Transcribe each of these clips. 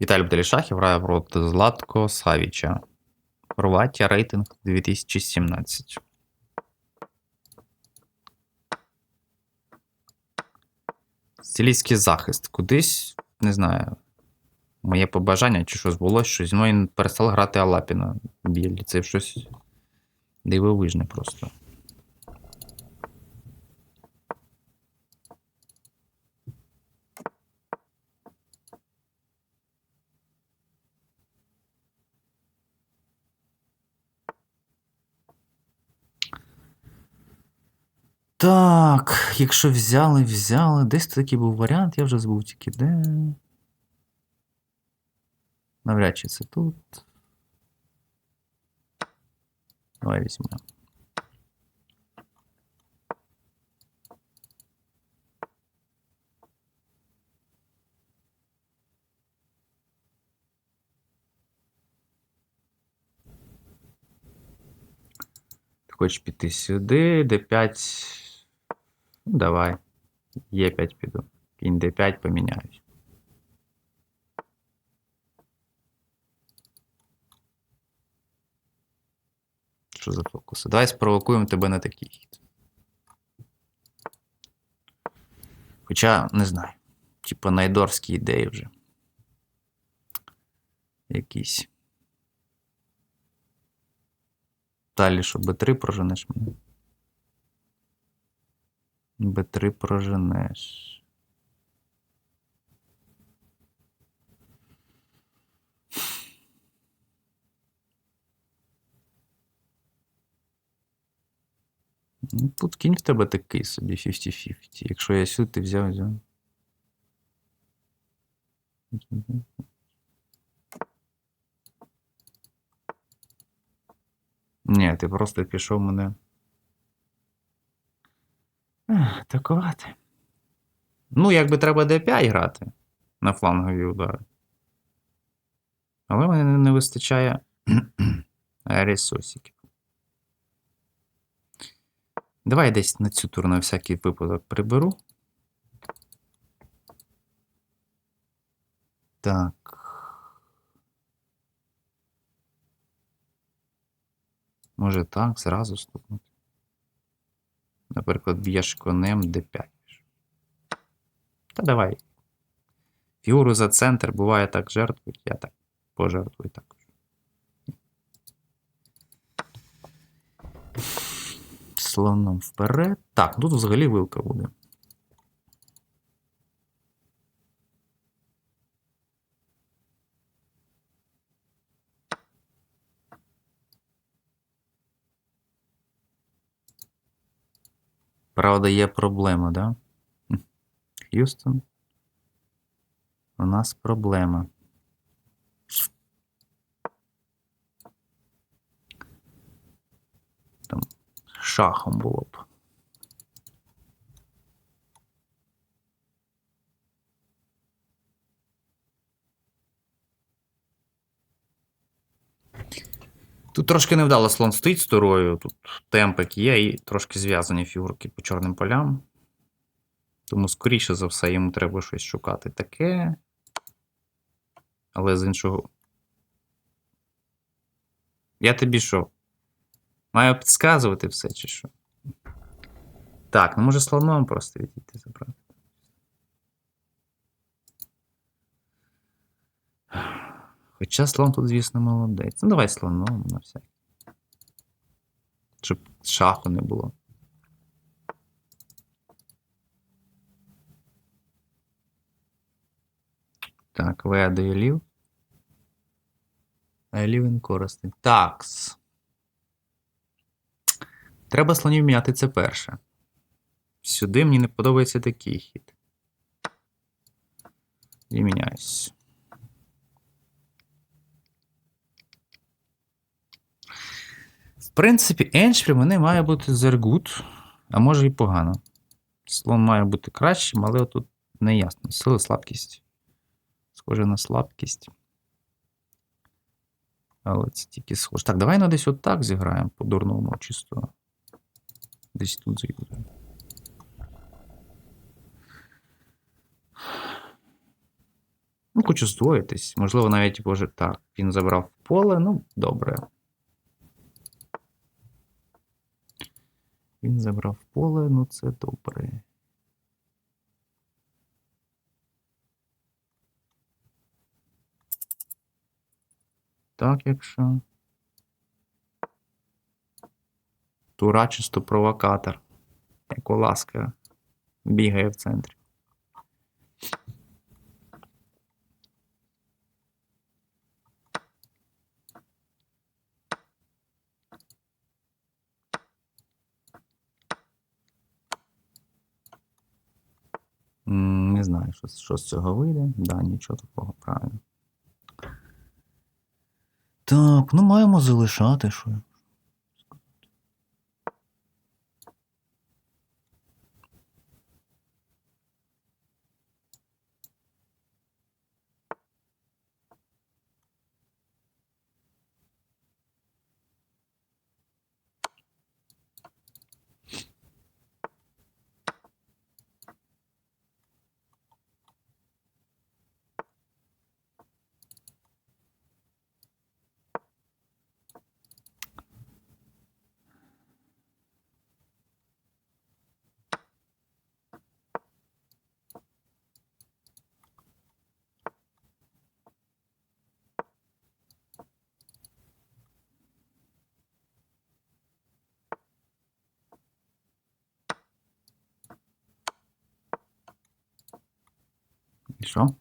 Віталій Бделішахів грає проти Златко Савіча. Хорватія рейтинг 2017. Стилістський захист. Кудись, не знаю. Моє побажання чи щось було, що зі мною перестав грати Алапіна білі. Це щось дивовижне просто. Так, якщо взяли, взяли. Десь такий був варіант, я вже забув тільки де. Навряд чи це тут. Давай візьмемо. Хочеш піти сюди, d5. Ну, давай. Е5 піду. Кінь d5 поміняюсь. Що за фокуси? Давай спровокуємо тебе на такий хід. Хоча, не знаю. Типа найдорські ідеї вже. Якісь. Далі, що Б3 проженеш мене. Б3 проженеш. Ну, Тут кінь в тебе такий собі 50-50. Якщо я сюди ти взяв, взяв. Ні, ти просто пішов мене. Атакувати. Ну, якби треба D5 грати на флангові удари. Але мені не вистачає ресурсиків. Давай десь на цю тур на всякий випадок приберу. Так. Може так, зразу стукнути. Наприклад, б'єш конем d5. Та давай. Фігуру за центр буває так жертвують, я так пожертвую також. Слоном вперед. Так, тут взагалі вилка буде. Правда, є проблема, да? Х'юстон. У нас проблема. Там шахом було б. Тут трошки невдало слон стоїть з тут темпик є і трошки зв'язані фігурки по чорним полям. Тому, скоріше за все, йому треба щось шукати таке. Але з іншого. Я тобі що? Маю підказувати все, чи що? Так, ну може слоном просто відійти забрати. Хоча слон тут, звісно, молодець. Ну, давай слоном на всякий. Щоб шаху не було. Так, веде Елів. Елів він корисний. Такс. Треба слонів міняти це перше. Сюди мені не подобається такий хід. І міняюсь. Принципі, Еншпіль мене має бути зергут, а може і погано. Слон має бути кращим, але тут не ясно. Сили, слабкість. Схоже на слабкість. Але це тільки схоже. Так, давай ну десь отак зіграємо по-дурному чисто. Десь тут зіграємо. Ну, хочу здвоїтись. Можливо, навіть може так. Він забрав поле, ну, добре. Він забрав поле, ну це добре. Так, якщо. Тура чисто провокатор. Як ласка бігає в центрі. М, Не знаю, що, що з цього вийде. Да, нічого такого, правильно. Так, ну маємо залишати що. І що?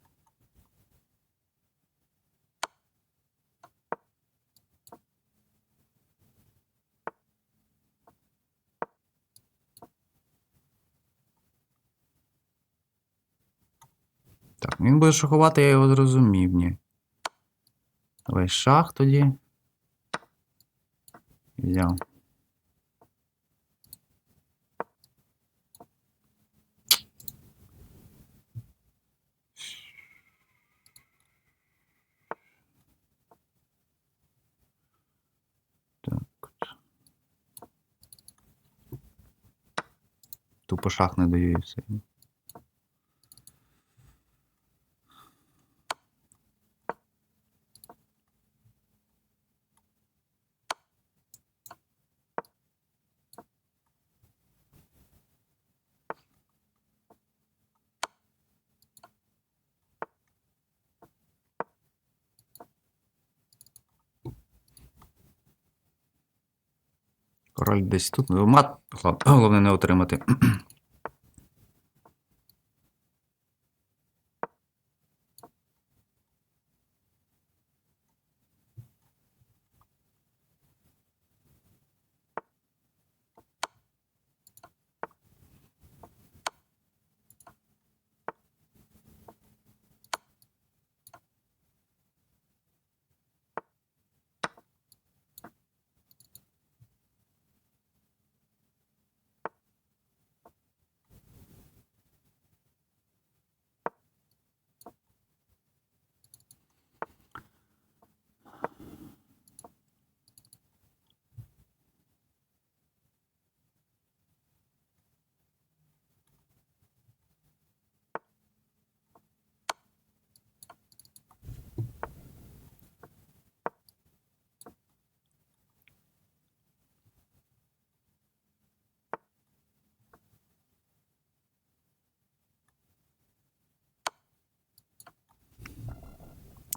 Так, він буде шахувати, я його зрозумів, ні. Давай шах тоді. Взяв. Так. Тупо шах не даю і все. Король десь тут. Ну, Мат, головне не отримати.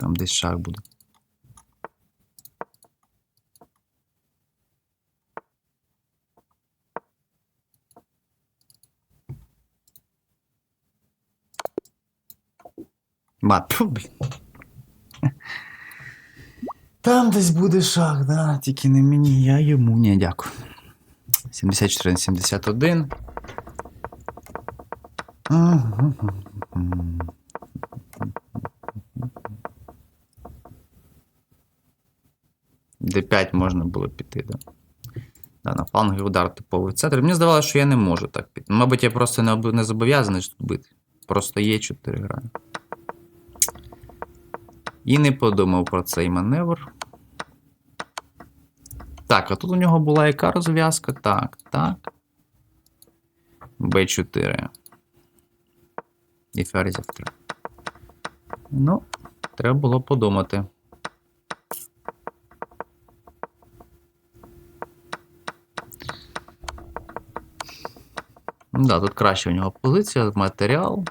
Там десь шах буде. Мат, блін. Там десь буде шах, да, тільки не мені, я йому. Ні, дякую. 74 на 71. Ага. Д5 можна було піти, да. Да, на фланговий удар типовий центр. Мені здавалося, що я не можу так піти. Мабуть, я просто не, не зобов'язаний тут бити. Просто є 4 граю. І не подумав про цей маневр. Так, а тут у нього була яка розв'язка? Так, так. Б4. І ферзь F3. Ну, Треба було подумати. Да, тут краще у нього позиція, матеріал.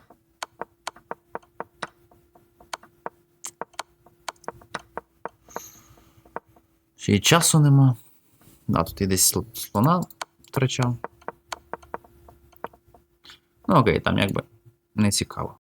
Ще й часу нема. Да, тут і десь слона втрачав. Ну окей, там якби не цікаво.